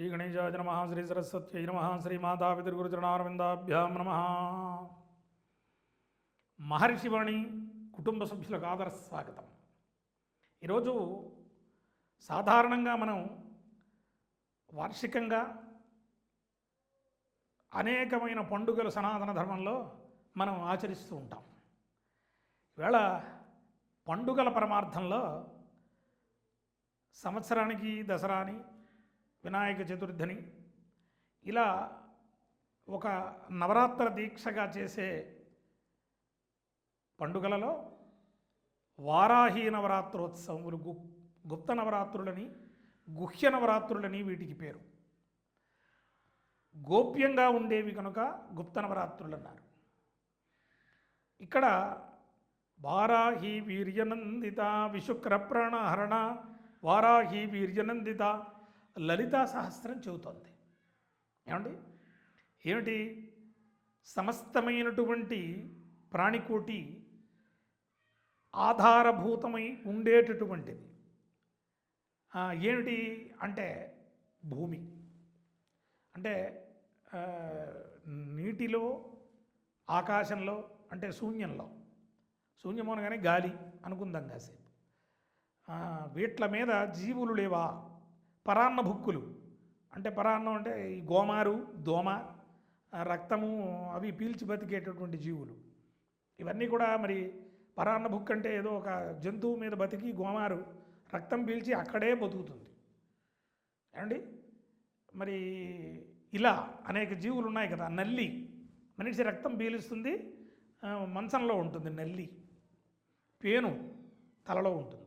శ్రీ గణేశాయ నమ శ్రీ సరస్వత్యై నమ శ్రీ మాతాపితృగురుచరణారవిందాభ్యాం నమ మహర్షివాణి కుటుంబ సభ్యులకు ఆదర స్వాగతం. ఈరోజు సాధారణంగా మనం వార్షికంగా అనేకమైన పండుగలు సనాతన ధర్మంలో మనం ఆచరిస్తూ ఉంటాం. ఈవేళ పండుగల పరమార్థంలో సంవత్సరానికి దసరాని వినాయక చతుర్థిని. ఇలా ఒక నవరాత్ర దీక్షగా చేసే పండుగలలో వారాహి నవరాత్రోత్సవములు గు గుప్త నవరాత్రులని గుహ్య నవరాత్రులని వీటికి పేరు. గోప్యంగా ఉండేవి కనుక గుప్త నవరాత్రులు అన్నారు ఇక్కడ వారాహి వీర్యనందిత విశుక్ర ప్రాణహరణ వారాహి వీర్యనందిత లలితా సహస్రం చెబుతోంది. ఏమండి? ఏమిటి? సమస్తమైనటువంటి ప్రాణికోటి ఆధారభూతమై ఉండేటటువంటిది. ఏమిటి? అంటే భూమి. అంటే నీటిలో ఆకాశంలో అంటే శూన్యంలో. శూన్యం అనగానే గాలి అనుకుందాం కాసేపు. వీట్ల మీద జీవులు లేవా? పరాన్న భుక్కులు. అంటే పరాన్నం అంటే ఈ గోమారు దోమ రక్తము అవి పీల్చి బతికేటటువంటి జీవులు. ఇవన్నీ కూడా మరి పరాన్న భుక్ అంటే ఏదో ఒక జంతువు మీద బతికి గోమారు రక్తం పీల్చి అక్కడే బతుకుతుంది. ఏమండి? మరి ఇలా అనేక జీవులు ఉన్నాయి కదా నల్లి. మనిషి రక్తం పీలుస్తుంది మంచంలో ఉంటుంది నల్లి. పేను తలలో ఉంటుంది.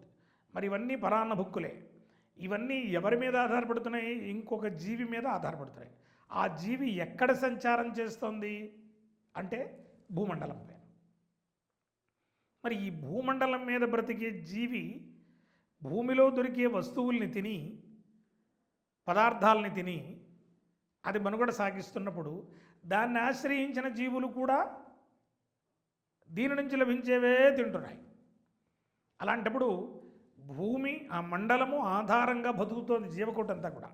మరి ఇవన్నీ పరాన్న భుక్కులే. ఇవన్నీ ఎవరి మీద ఆధారపడుతున్నాయి? ఇంకొక జీవి మీద ఆధారపడుతున్నాయి. ఆ జీవి ఎక్కడ సంచారం చేస్తుంది? అంటే భూమండలం పైన. మరి ఈ భూమండలం మీద బ్రతికే జీవి భూమిలో దొరికే వస్తువుల్ని తిని పదార్థాలని తిని అది మనుగడ సాగిస్తున్నప్పుడు దాన్ని ఆశ్రయించిన జీవులు కూడా దీని నుంచి లభించేవే తింటున్నాయి. అలాంటప్పుడు భూమి ఆ మండలము ఆధారంగా బతుకుతోంది జీవకోటి అంతా కూడా.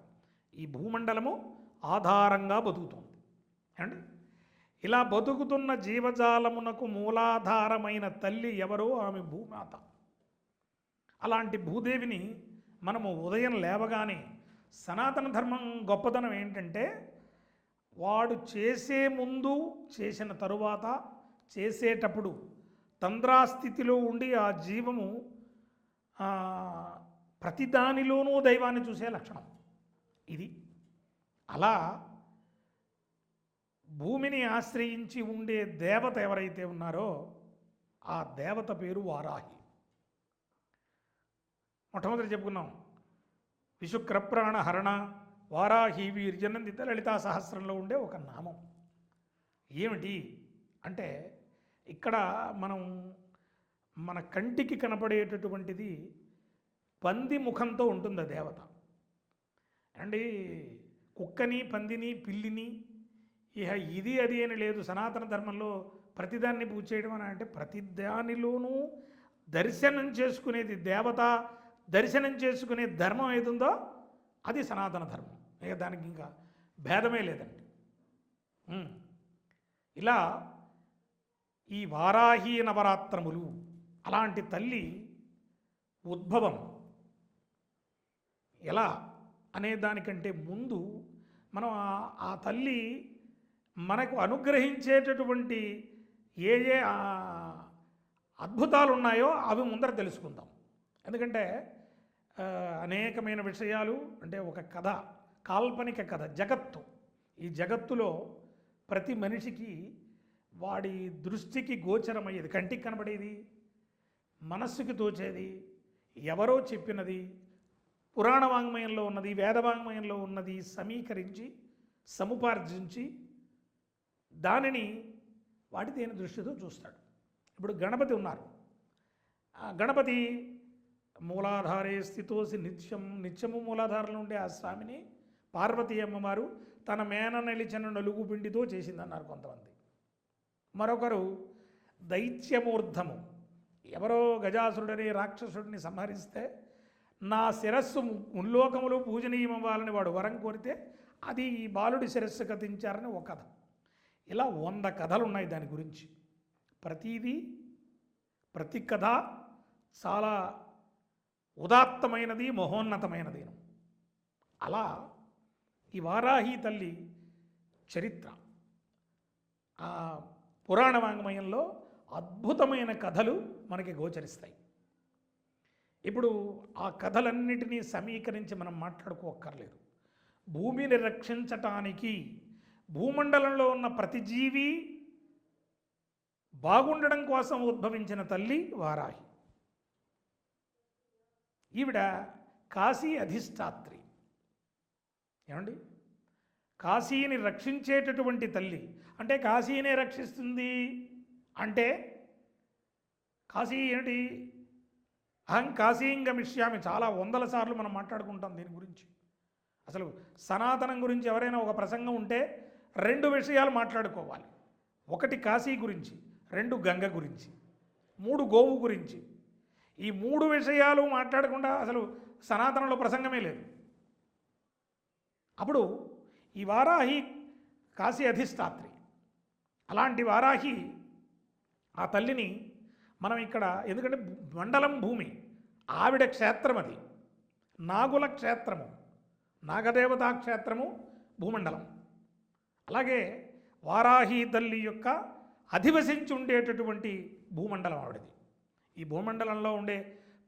ఈ భూమండలము ఆధారంగా బతుకుతోంది. అండి ఇలా బతుకుతున్న జీవజాలమునకు మూలాధారమైన తల్లి ఎవరో ఆమె భూమాత. అలాంటి భూదేవిని మనము ఉదయం లేవగానే సనాతన ధర్మం గొప్పతనం ఏంటంటే వాడు చేసే ముందు చేసిన తరువాత చేసేటప్పుడు తంద్రాస్థితిలో ఉండి ఆ జీవము ప్రతి దానిలోనూ దైవాన్ని చూసే లక్షణం. ఇది అలా భూమిని ఆశ్రయించి ఉండే దేవత ఎవరైతే ఉన్నారో ఆ దేవత పేరు వారాహి. మొట్టమొదటి చెప్పుకున్నాం. విశుక్రప్రాణ హరణ వారాహి వీర్జనందిత లలితా సహస్రంలో ఉండే ఒక నామం. ఏమిటి? అంటే ఇక్కడ మనం మన కంటికి కనపడేటటువంటిది పంది ముఖంతో ఉంటుంది ఆ దేవత. అండి కుక్కని పందిని పిల్లిని ఇహ ఇది అది అని లేదు. సనాతన ధర్మంలో ప్రతిదాన్ని పూజ చేయడం అని అంటే ప్రతిదానిలోనూ దర్శనం చేసుకునేది దేవత దర్శనం చేసుకునే ధర్మం ఏదుందో అది సనాతన ధర్మం. ఇక దానికి ఇంకా భేదమే లేదండి. ఇలా ఈ వారాహి నవరాత్రములు అలాంటి తల్లి ఉద్భవం ఎలా అనే దానికంటే ముందు మనం ఆ- తల్లి మనకు అనుగ్రహించేటటువంటి ఏ ఏ అద్భుతాలు ఉన్నాయో అవి ముందర తెలుసుకుందాం. ఎందుకంటే అనేకమైన విషయాలు అంటే ఒక కథ కాల్పనిక కథ జగత్తు. ఈ జగత్తులో ప్రతి మనిషికి వాడి దృష్టికి గోచరమయ్యేది కంటికి కనబడేది మనస్సుకి తోచేది ఎవరో చెప్పినది పురాణ వాంగ్మయంలో ఉన్నది వేదవాంగ్మయంలో ఉన్నది సమీకరించి సముపార్జించి దానిని వాటి దేని దృష్టితో చూస్తాడు. ఇప్పుడు గణపతి ఉన్నారు. ఆ గణపతి మూలాధారే స్థితోసి నిత్యం నిత్యము మూలాధారంలో ఉండే ఆ స్వామిని పార్వతీ అమ్మవారు తన మేన నిలిచిన నలుగు పిండితో చేసిందన్నారు కొంతమంది. మరొకరు దైత్యమూర్ధము. ఎవరో గజాసురుడని రాక్షసుడిని సంహరిస్తే నా శిరస్సు ముల్లోకములు పూజనీయమవ్వాలని వాడు వరం కోరితే అది ఈ బాలుడి శిరస్సు కథించారని ఒక కథ. ఇలా వంద కథలు ఉన్నాయి దాని గురించి. ప్రతిదీ ప్రతి కథ చాలా ఉదాత్తమైనది మహోన్నతమైనది. అలా ఈ వారాహి తల్లి చరిత్ర. ఆ పురాణ వాంగ్మయంలో అద్భుతమైన కథలు మనకి గోచరిస్తాయి. ఇప్పుడు ఆ కథలన్నిటినీ సమీకరించి మనం మాట్లాడుకోక్కర్లేదు. భూమిని రక్షించటానికి భూమండలంలో ఉన్న ప్రతి జీవి బాగుండడం కోసం ఉద్భవించిన తల్లి వారాహి. ఈవిడ కాశీ అధిష్టాత్రి. ఏమండి? కాశీని రక్షించేటటువంటి తల్లి. అంటే కాశీనే రక్షిస్తుంది. అంటే కాశీ ఏంటి? అహం కాశీం గమిష్యామి చాలా వందల సార్లు మనం మాట్లాడుకుంటాం దీని గురించి. అసలు సనాతనం గురించి ఎవరైనా ఒక ప్రసంగం ఉంటే రెండు విషయాలు మాట్లాడుకోవాలి. ఒకటి కాశీ గురించి రెండు గంగ గురించి మూడు గోవు గురించి. ఈ మూడు విషయాలు మాట్లాడకుండా అసలు సనాతనంలో ప్రసంగమే లేదు. అప్పుడు ఈ వారాహి కాశీ అధిష్టాత్రి అలాంటి వారాహి ఆ తల్లిని మనం ఇక్కడ ఎందుకంటే మండలం భూమి ఆవిడ క్షేత్రం అది. నాగుల క్షేత్రము నాగదేవతా క్షేత్రము భూమండలం. అలాగే వారాహి తల్లి యొక్క అధివసించి ఉండేటటువంటి భూమండలం ఆవిడది. ఈ భూమండలంలో ఉండే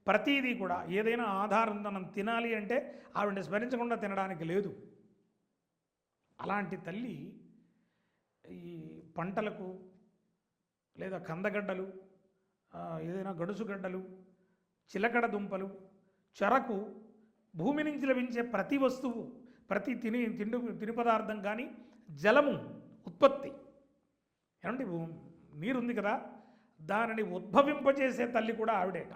ప్రతీదీ కూడా ఏదైనా ఆధారం మనం తినాలి అంటే ఆవిడని స్మరించకుండా తినడానికి లేదు. అలాంటి తల్లి ఈ పంటలకు లేదా కందగడ్డలు ఏదైనా గడుసుగడ్డలు చిలకడ దుంపలు చెరకు భూమి నుంచి లభించే ప్రతి వస్తువు ప్రతి తిని తిండి తిని పదార్థం కానీ జలము ఉత్పత్తి. ఏమండి నీరుంది కదా దానిని ఉద్భవింపజేసే తల్లి కూడా ఆవిడేట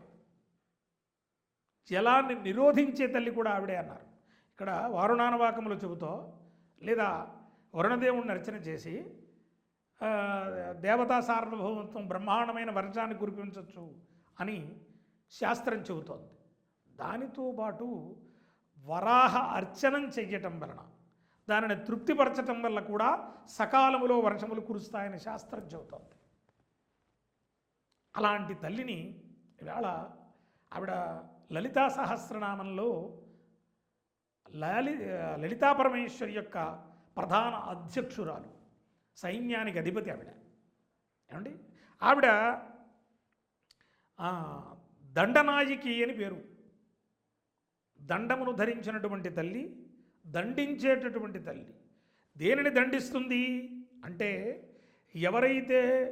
జలాన్ని నిరోధించే తల్లి కూడా ఆవిడే అన్నారు. ఇక్కడ వారుణానవాకములు చెబుతూ లేదా వరుణదేవుణ్ణి అర్చన చేసి దేవతా సార్వభౌమత్వం బ్రహ్మాండమైన వర్షాన్ని కురిపించవచ్చు అని శాస్త్రం చెబుతోంది. దానితో పాటు వరాహ అర్చనం చెయ్యటం వలన దానిని తృప్తిపరచటం వల్ల కూడా సకాలములో వర్షములు కురుస్తాయని శాస్త్రం చెబుతోంది. అలాంటి తల్లిని ఇవాళ ఆవిడ లలితా సహస్రనామంలో లలి లలితా పరమేశ్వరి యొక్క ప్రధాన అధ్యక్షురాలు. సైన్యానికి అధిపతి ఆవిడ. ఏమండి? ఆవిడ దండనాయికి అని పేరు. దండమును ధరించినటువంటి తల్లి దండించేటటువంటి తల్లి. దేనిని దండిస్తుంది? అంటే ఎవరైతే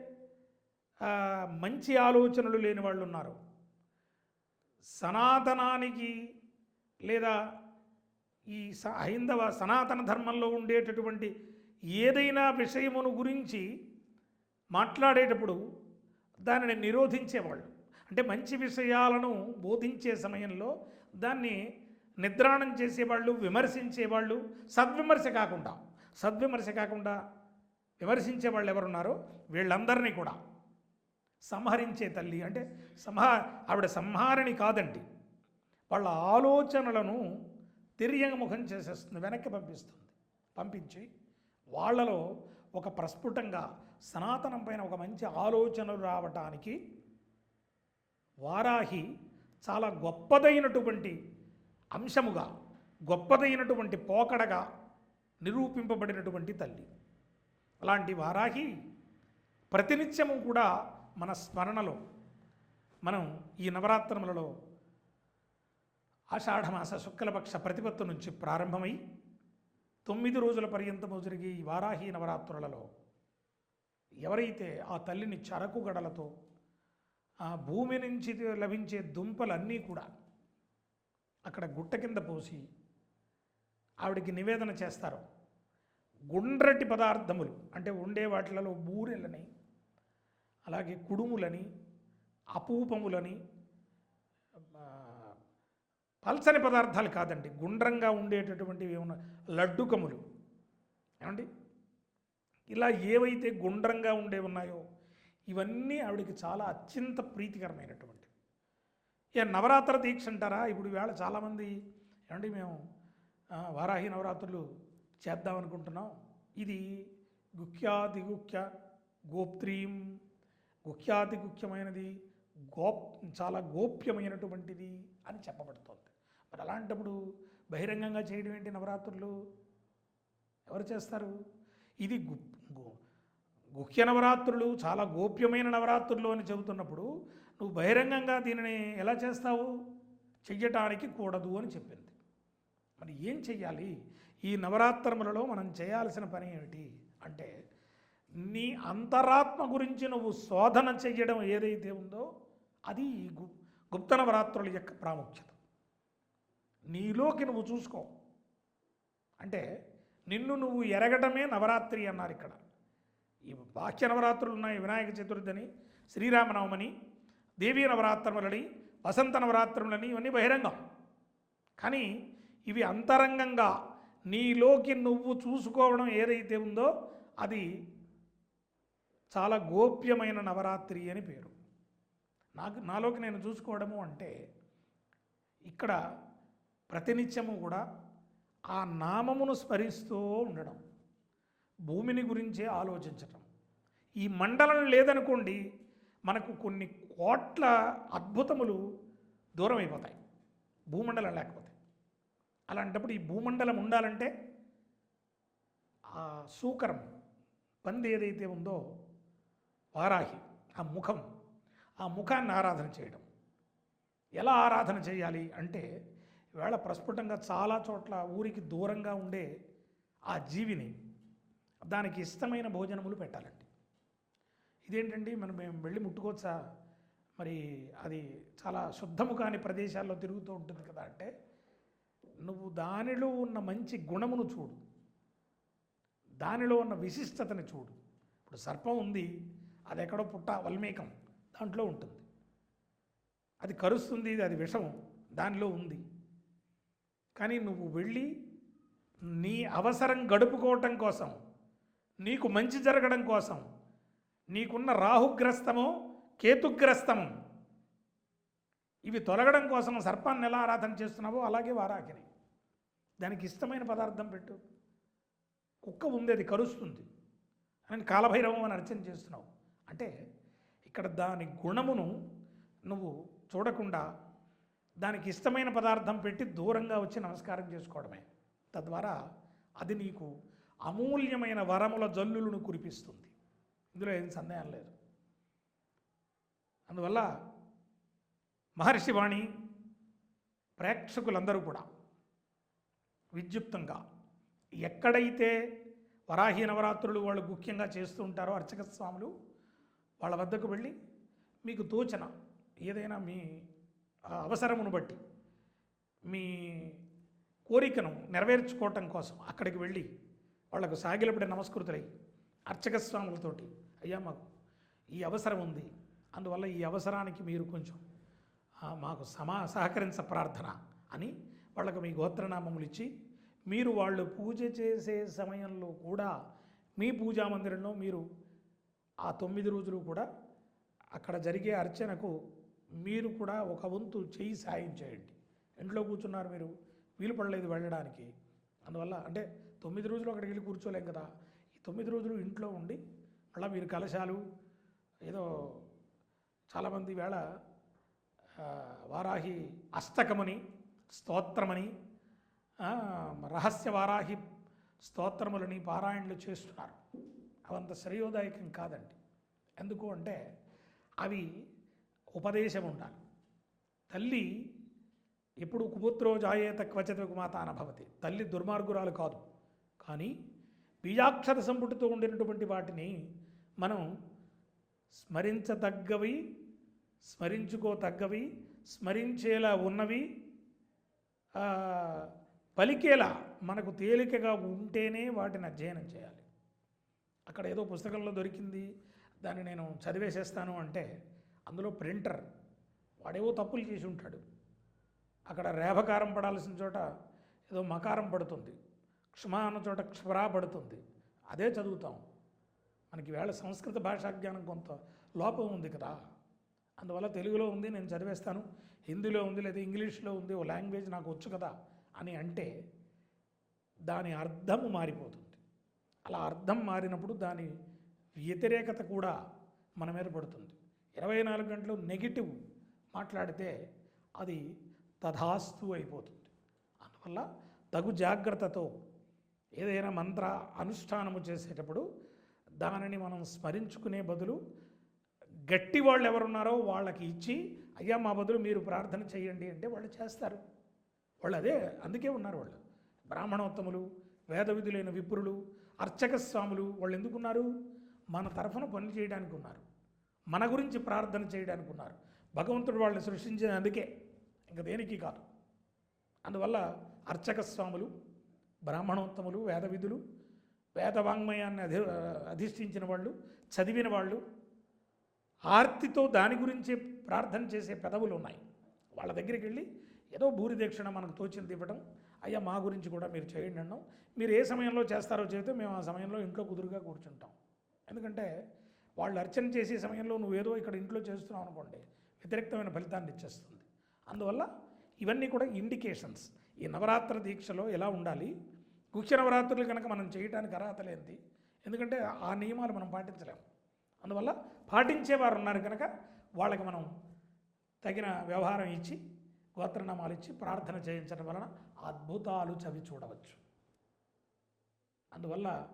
మంచి ఆలోచనలు లేని వాళ్ళు ఉన్నారో సనాతనానికి లేదా ఈ స- హైందవ సనాతన ధర్మంలో ఉండేటటువంటి ఏదైనా విషయమును గురించి మాట్లాడేటప్పుడు దానిని నిరోధించేవాళ్ళు. అంటే మంచి విషయాలను బోధించే సమయంలో దాన్ని నిద్రాణం చేసేవాళ్ళు విమర్శించేవాళ్ళు సద్విమర్శ కాకుండా సద్విమర్శ కాకుండా విమర్శించే వాళ్ళు ఎవరున్నారో వీళ్ళందరినీ కూడా సంహరించే తల్లి అంటే సంహా ఆవిడ సంహారిణి కాదండి. వాళ్ళ ఆలోచనలను తిర్యముఖం చేసేస్తుంది వెనక్కి పంపిస్తుంది పంపించి వాళ్ళలో ఒక ప్రస్ఫుటంగా సనాతనం పైన ఒక మంచి ఆలోచనలు రావటానికి వారాహి చాలా గొప్పదైనటువంటి అంశముగా గొప్పదైనటువంటి పోకడగా నిరూపింపబడినటువంటి తల్లి. అలాంటి వారాహి ప్రతినిత్యము కూడా మన స్మరణలో మనం ఈ నవరాత్రములలో ఆషాఢమాస శుక్లపక్ష ప్రతిపత్తు నుంచి ప్రారంభమై తొమ్మిది రోజుల పర్యంతము జరిగే ఈ వారాహి నవరాత్రులలో ఎవరైతే ఆ తల్లిని చరకు గడలతో ఆ భూమి నుంచి లభించే దుంపలన్నీ కూడా అక్కడ గుట్ట కింద పోసి ఆవిడికి నివేదన చేస్తారు. గుండ్రటి పదార్థములు అంటే ఉండే వాటిలలో బూరెలని అలాగే కుడుములని అపూపములని పల్చని పదార్థాలు కాదండి. గుండ్రంగా ఉండేటటువంటివి ఏమన్నా లడ్డుకములు. ఏమండి? ఇలా ఏవైతే గుండ్రంగా ఉండే ఉన్నాయో ఇవన్నీ ఆవిడకి చాలా అత్యంత ప్రీతికరమైనటువంటి. ఇక నవరాత్ర దీక్ష అంటారా? ఇప్పుడు ఈవేళ చాలామంది ఏమండి మేము వారాహి నవరాత్రులు చేద్దాం అనుకుంటున్నాం. ఇది గుఖ్యాతి గుఖ్య గోప్త్రీం. గుఖ్యాతి గుఖ్యమైనది గోప్ చాలా గోప్యమైనటువంటిది అని చెప్పబడుతోంది. మరి అలాంటప్పుడు బహిరంగంగా చేయడం ఏంటి నవరాత్రులు? ఎవరు చేస్తారు? ఇది గు- గుహ్య నవరాత్రులు చాలా గోప్యమైన నవరాత్రులు అని చెబుతున్నప్పుడు నువ్వు బహిరంగంగా దీనిని ఎలా చేస్తావు? చెయ్యటానికి కూడదు అని చెప్పింది. మరి ఏం చెయ్యాలి? ఈ నవరాత్రములలో మనం చేయాల్సిన పని ఏమిటి? అంటే నీ అంతరాత్మ గురించి నువ్వు శోధన చెయ్యడం ఏదైతే ఉందో అది ఈ గు గుప్త నవరాత్రుల యొక్క ప్రాముఖ్యత. నీలోకి నువ్వు చూసుకో. అంటే నిన్ను నువ్వు ఎరగటమే నవరాత్రి అన్నారు ఇక్కడ. ఈ బాహ్య నవరాత్రులు ఉన్నాయి. వినాయక చతుర్థి అని శ్రీరామనవమని దేవీ నవరాత్రములని వసంత నవరాత్రములని ఇవన్నీ బహిరంగం. కానీ ఇవి అంతరంగంగా నీలోకి నువ్వు చూసుకోవడం ఏదైతే ఉందో అది చాలా గోప్యమైన నవరాత్రి అని పేరు. నాకు నాలోకి నేను చూసుకోవడము అంటే ఇక్కడ ప్రతినిత్యము కూడా ఆ నామమును స్మరిస్తూ ఉండడం భూమిని గురించే ఆలోచించటం. ఈ మండలం లేదనుకోండి మనకు కొన్ని కోట్ల అద్భుతములు దూరం అయిపోతాయి భూమండలం లేకపోతే. అలాంటప్పుడు ఈ భూమండలం ఉండాలంటే ఆ సూకరం పంది ఏదైతే ఉందో వారాహి ఆ ముఖం ఆ ముఖాన్ని ఆరాధన చేయడం ఎలా ఆరాధన చేయాలి అంటే ఈవేళ ప్రస్ఫుటంగా చాలా చోట్ల ఊరికి దూరంగా ఉండే ఆ జీవిని దానికి ఇష్టమైన భోజనములు పెట్టాలండి. ఇదేంటండి? మనం మేము వెళ్ళి ముట్టుకోవచ్చా మరి అది చాలా శుద్ధము కాని ప్రదేశాల్లో తిరుగుతూ ఉంటుంది కదా అంటే నువ్వు దానిలో ఉన్న మంచి గుణమును చూడు. దానిలో ఉన్న విశిష్టతని చూడు. ఇప్పుడు సర్పం ఉంది అది ఎక్కడో పుట్ట వల్మేకం దాంట్లో ఉంటుంది. అది కరుస్తుంది అది విషం దానిలో ఉంది. కానీ నువ్వు వెళ్ళి నీ అవసరం గడుపుకోవటం కోసం నీకు మంచి జరగడం కోసం నీకున్న రాహుగ్రస్తము కేతుగ్రస్తము ఇవి తొలగడం కోసం సర్పాన్ని ఎలా ఆరాధన చేస్తున్నావో అలాగే వారాకిని దానికి ఇష్టమైన పదార్థం పెట్టు. కుక్క ఉంది అది కరుస్తుంది. అని కాలభైరవం అని అర్చన చేస్తున్నావు. అంటే ఇక్కడ దాని గుణమును నువ్వు చూడకుండా దానికి ఇష్టమైన పదార్థం పెట్టి దూరంగా వచ్చి నమస్కారం చేసుకోవడమే. తద్వారా అది నీకు అమూల్యమైన వరముల జల్లులను కురిపిస్తుంది. ఇందులో ఏం సందేహం లేదు. అందువల్ల మహర్షి వాణి ప్రేక్షకులందరూ కూడా విద్యుక్తంగా ఎక్కడైతే వరాహి నవరాత్రులు వాళ్ళు ముఖ్యంగా చేస్తూ ఉంటారో అర్చక స్వాములు వాళ్ళ వద్దకు వెళ్ళి మీకు తోచన ఏదైనా మీ ఆ, అవసరమును బట్టి మీ కోరికను నెరవేర్చుకోవటం కోసం అక్కడికి వెళ్ళి వాళ్ళకు సాగిలపడి నమస్కృతులై అర్చక స్వాములతోటి అయ్యా మాకు ఈ అవసరం ఉంది. అందువల్ల ఈ అవసరానికి మీరు కొంచెం మాకు సమా సహకరించ ప్రార్థన అని వాళ్ళకు మీ గోత్రనామములు ఇచ్చి మీరు వాళ్ళు పూజ చేసే సమయంలో కూడా మీ పూజా మందిరంలో మీరు ఆ తొమ్మిది రోజులు కూడా అక్కడ జరిగే అర్చనకు మీరు కూడా ఒక వంతు చేయి సాయం చేయండి. ఇంట్లో కూర్చున్నారు మీరు వీలు పడలేదు వెళ్ళడానికి. అందువల్ల అంటే తొమ్మిది రోజులు అక్కడికి వెళ్ళి కూర్చోలేం కదా. ఈ తొమ్మిది రోజులు ఇంట్లో ఉండి మళ్ళీ మీరు కలశాలు ఏదో చాలామంది వేళ వారాహి అస్తకమని స్తోత్రమని రహస్య వారాహి స్తోత్రములని పారాయణలు చేస్తున్నారు. అవంత శ్రేయోదాయకం కాదండి. ఎందుకు అంటే అవి ఉపదేశం ఉండాలి తల్లి ఎప్పుడు కుపుత్రో జాయేత క్వచత కుమాత అనభవతి. తల్లి దుర్మార్గురాలు కాదు. కానీ బీజాక్షర సంపుటితో ఉండినటువంటి వాటిని మనం స్మరించదగ్గవి స్మరించుకోతగ్గవి స్మరించేలా ఉన్నవి పలికేలా మనకు తేలికగా ఉంటేనే వాటిని అధ్యయనం చేయాలి. అక్కడ ఏదో పుస్తకంలో దొరికింది దాన్ని నేను చదివేసేస్తాను అంటే అందులో ప్రింటర్ వాడేవో తప్పులు చేసి ఉంటాడు. అక్కడ రేభకారం పడాల్సిన చోట ఏదో మకారం పడుతుంది. క్షమా అన్న చోట క్షరా పడుతుంది. అదే చదువుతాం. మనకి వేళ సంస్కృత భాషా జ్ఞానం కొంత లోపం ఉంది కదా. అందువల్ల తెలుగులో ఉంది నేను చదివేస్తాను. హిందీలో ఉంది లేదా ఇంగ్లీష్లో ఉంది ఓ లాంగ్వేజ్ నాకు వచ్చు కదా అని అంటే దాని అర్థము మారిపోతుంది. అలా అర్థం మారినప్పుడు దాని వ్యతిరేకత కూడా మన మీద పడుతుంది. ఇరవై నాలుగు గంటలు నెగిటివ్ మాట్లాడితే అది తథాస్తు అయిపోతుంది. అందువల్ల తగు జాగ్రత్తతో ఏదైనా మంత్ర అనుష్ఠానము చేసేటప్పుడు దానిని మనం స్మరించుకునే బదులు గట్టి వాళ్ళు ఎవరున్నారో వాళ్ళకి ఇచ్చి అయ్యా మా బదులు మీరు ప్రార్థన చేయండి అంటే వాళ్ళు చేస్తారు. వాళ్ళు అదే అందుకే ఉన్నారు వాళ్ళు. బ్రాహ్మణోత్తములు వేద విధులైన విప్రులు అర్చక స్వాములు వాళ్ళు ఎందుకున్నారు? మన తరఫున పనులు చేయడానికి ఉన్నారు మన గురించి ప్రార్థన చేయడానికి ఉన్నారు భగవంతుడు వాళ్ళని సృష్టించిన అందుకే ఇంకా దేనికి కాదు. అందువల్ల అర్చక స్వాములు బ్రాహ్మణోత్తములు వేదవిధులు వేద వాంగ్మయాన్ని అధి అధిష్ఠించిన వాళ్ళు చదివిన వాళ్ళు ఆర్తితో దాని గురించి ప్రార్థన చేసే పెదవులు ఉన్నాయి. వాళ్ళ దగ్గరికి వెళ్ళి ఏదో భూరి దీక్షణ మనకు తోచింది ఇవ్వడం అయ్యా మా గురించి కూడా మీరు చేయండి అన్నాం. మీరు ఏ సమయంలో చేస్తారో చేస్తే మేము ఆ సమయంలో ఇంట్లో కుదురుగా కూర్చుంటాం. ఎందుకంటే వాళ్ళు అర్చన చేసే సమయంలో నువ్వేదో ఇక్కడ ఇంట్లో చేస్తున్నావు అనుకోండి వ్యతిరేక్తమైన ఫలితాన్ని ఇచ్చేస్తుంది. అందువల్ల ఇవన్నీ కూడా ఇండికేషన్స్ ఈ నవరాత్ర దీక్షలో ఎలా ఉండాలి? గుక్ష నవరాత్రులు కనుక మనం చేయడానికి అర్హత లేనిది ఎందుకంటే ఆ నియమాలు మనం పాటించలేము అందువల్ల పాటించేవారు ఉన్నారు కనుక వాళ్ళకి మనం తగిన వ్యవహారం ఇచ్చి గోత్రనామాలు ఇచ్చి ప్రార్థన చేయించడం వలన అద్భుతాలు చవి చూడవచ్చు. అందువల్ల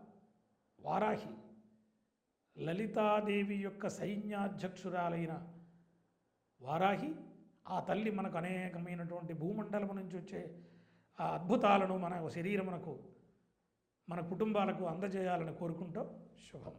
వారాహి లలితాదేవి యొక్క సైన్యాధ్యక్షురాలైన వారాహి ఆ తల్లి మనకు అనేకమైనటువంటి భూమండలం నుంచి వచ్చే ఆ అద్భుతాలను మన శరీరమునకు మన కుటుంబాలకు అందజేయాలని కోరుకుంటూ శుభం.